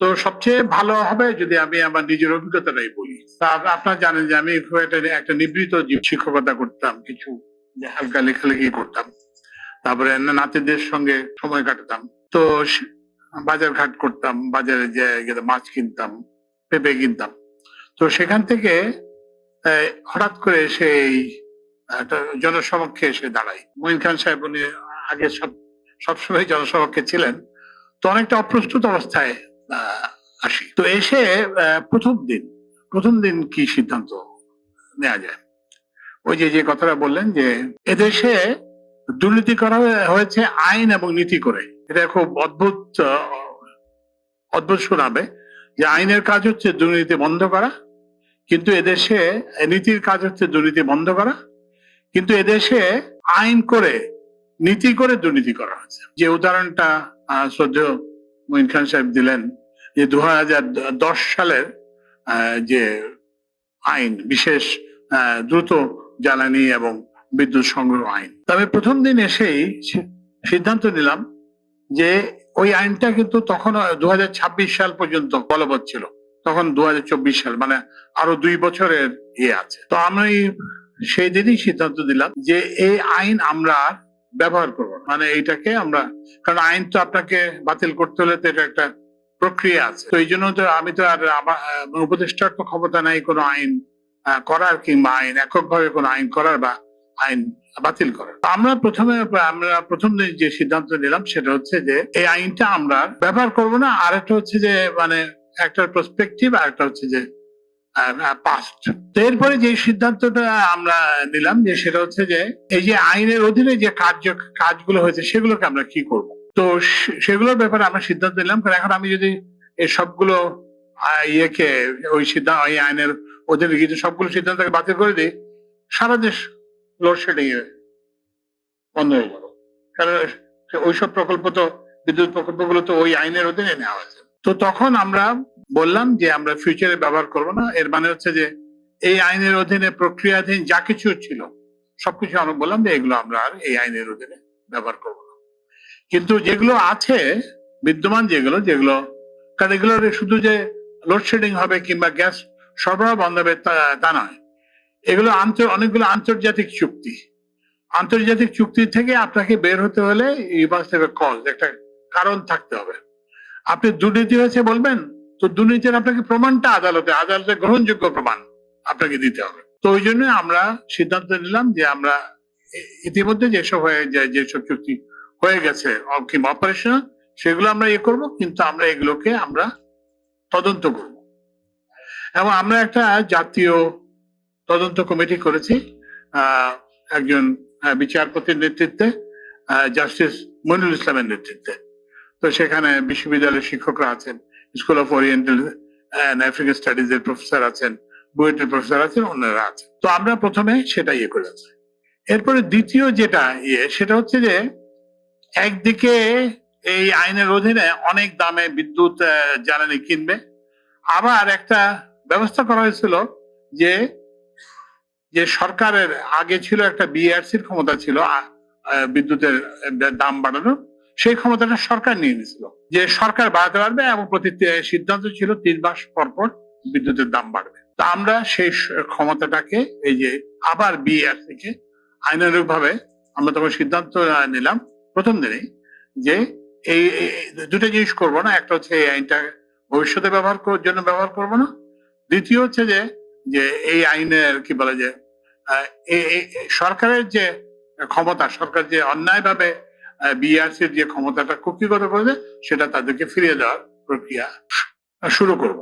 তো সবচেয়ে ভালো হবে যদি আমি আমার নিজের অভিজ্ঞতাটাই বলি। আপনারা জানেন যে আমি একটা একটা নিবৃত শিক্ষকতা করতাম, কিছু হালকা লেখালেখি করতাম। তারপরে নাতিদের সঙ্গে সময় কাটাতাম। তো বাজার ঘাট করতাম, বাজারে যে মাছ কিনতাম, পেঁপে কিনতাম। তো সেখান থেকে হঠাৎ করে সেই জনসমক্ষে এসে দাঁড়াই। মঈন খান সাহেব উনি আগে সব, সবসময় জনসমক্ষে ছিলেন। তো অনেকটা অপ্রস্তুত অবস্থায় আসি। তো এসে প্রথম দিন প্রথম দিন কি সিদ্ধান্ত নেওয়া যায়? ওই যে যে কথাটা বললেন যে, এদেশে দুর্নীতি করা হয়েছে আইন এবং নীতি করে। এটা খুব অদ্ভুত অদ্ভুত শোনাবে যে আইনের কাজ হচ্ছে দুর্নীতি বন্ধ করা, কিন্তু এদেশে নীতির কাজ হচ্ছে দুর্নীতি বন্ধ করা, কিন্তু এদেশে আইন করে, নীতি করে দুর্নীতি করা হয়েছে যে উদাহরণটা শ্রদ্ধেয় মঈন খান সাহেব দিলেন যে দু সালের যে আইন, বিশেষ দ্রুত জ্বালানি এবং বিদ্যুৎ সংগ্রহ আইন। তবে প্রথম দিন এসেই সিদ্ধান্ত নিলাম যে ওই আইনটা কিন্তু তখন দুহাজার ছাব্বিশ সাল পর্যন্ত বলবৎ ছিল। তখন দু হাজার চব্বিশ সাল মানে আরও দুই বছরের ইয়ে আছে। তো আমি সেই দিনই সিদ্ধান্ত দিলাম যে এই আইন আমরা ব্যবহার করব মানে এইটাকে আমরা, কারণ আইন তো আপনাকে বাতিল করতে হলে তো এটা একটা প্রক্রিয়া আছে। তো এই জন্য তো আমি তো আর উপদেষ্টার তো ক্ষমতা নাই কোনো আইন করার কিংবা আইন, এককভাবে কোনো আইন করার বা আইন বাতিল করার। আমরা প্রথমে, আমরা প্রথম যে সিদ্ধান্ত নিলাম সেটা হচ্ছে যে, এই আইনটা আমরা ব্যবহার করব না। আর একটা হচ্ছে যে মানে একটা প্রসপেক্টিভ আর একটা হচ্ছে যে পাস্ট এরপরে যে সিদ্ধান্তটা আমরা নিলাম যে, সেটা হচ্ছে যে, এই যে আইনের অধীনে যে কার্য, কাজগুলো হয়েছে সেগুলোকে আমরা কি করব? তো সেগুলোর ব্যাপারে আমরা সিদ্ধান্ত নিলাম। কারণ এখন আমি যদি এই সবগুলো ইয়েকে, ওই সিদ্ধান্ত ওই আইনের অধীনে কিছু সবগুলো সিদ্ধান্তকে বাতিল করে দিই, সারা দেশ লোডশেডিং এ বন্ধ হয়ে গেল কারণ ওইসব প্রকল্প তো, বিদ্যুৎ প্রকল্পগুলো তো ওই আইনের অধীনে নেওয়া হয়েছে। তো তখন আমরা বললাম যে আমরা ফিউচারে ব্যবহার করব না। এর মানে হচ্ছে যে, এই আইনের অধীনে প্রক্রিয়াধীন যা কিছু ছিল, সবকিছু আমরা বললাম যে এগুলো আমরা আর এই আইনের অধীনে ব্যবহার করব কিন্তু যেগুলো আছে, বিদ্যমান যেগুলো যেগুলো, কারণ এগুলো শুধু যে লোডশেডিং হবে কিংবা গ্যাস সরবরাহ বন্ধ হবে তা- নয়। এগুলো অনেকগুলো আন্তর্জাতিক চুক্তি। আন্তর্জাতিক চুক্তি থেকে আপনাকে বের হতে হলে কজ একটা কারণ থাকতে হবে। আপনি দুর্নীতি হয়েছে বলবেন, তো দুর্নীতির আপনাকে প্রমাণটা আদালতে আদালতে গ্রহণযোগ্য প্রমাণ আপনাকে দিতে হবে। তো ওই জন্য আমরা সিদ্ধান্ত নিলাম যে আমরা ইতিমধ্যে যেসব হয়ে যায়, যেসব চুক্তি হয়ে গেছে কিংবা অপারেশন সেগুলো আমরা ইয়ে করব, কিন্তু আমরা এগুলোকে আমরা তদন্ত করব। এবং আমরা একটা জাতীয় তদন্ত কমিটি করেছি একজন বিচারপতির নেতৃত্বে জাস্টিস মনিরুল ইসলামের নেতৃত্বে। তো সেখানে বিশ্ববিদ্যালয়ের শিক্ষকরা আছেন school of oriental and african studies এর প্রফেসর আছেন বুয়েটের প্রফেসর আছেন অন্যরা আছেন। তো আমরা প্রথমে সেটা ইয়ে করেছি এরপরে দ্বিতীয় যেটা ইয়ে সেটা হচ্ছে যে একদিকে এই আইনের অধীনে অনেক দামে বিদ্যুৎ জ্বালানি কিনবে। আবার একটা ব্যবস্থা করা হয়েছিল যে যে সরকারের আগে ছিল একটা বিআরসির ক্ষমতা ছিল বিদ্যুতের দাম বাড়ানোর। সেই ক্ষমতাটা সরকার নিয়ে নিয়েছিল। যে সরকার বাড়াতে পারবে এবং প্রতি সিদ্ধান্ত ছিল তিন মাস পর পর বিদ্যুতের দাম বাড়বে। তা আমরা সেই ক্ষমতাটাকে, এই যে আবার বিআরসি কে আইনানুগ ভাবে আমরা তখন সিদ্ধান্ত নিলাম। প্রথম দিনেই যে এই দুটো জিনিস করব না, একটা হচ্ছে এই আইনটা ভবিষ্যতে ব্যবহার করার জন্য ব্যবহার করব না। দ্বিতীয় হচ্ছে যে যে এই আইনের কি বলে যে সরকারের যে ক্ষমতা, সরকার যে অন্যায়ভাবে বিআরসির যে ক্ষমতাটা কুক্ষিগত করেছে, সেটা তাদেরকে ফিরিয়ে দেওয়ার প্রক্রিয়া শুরু করব।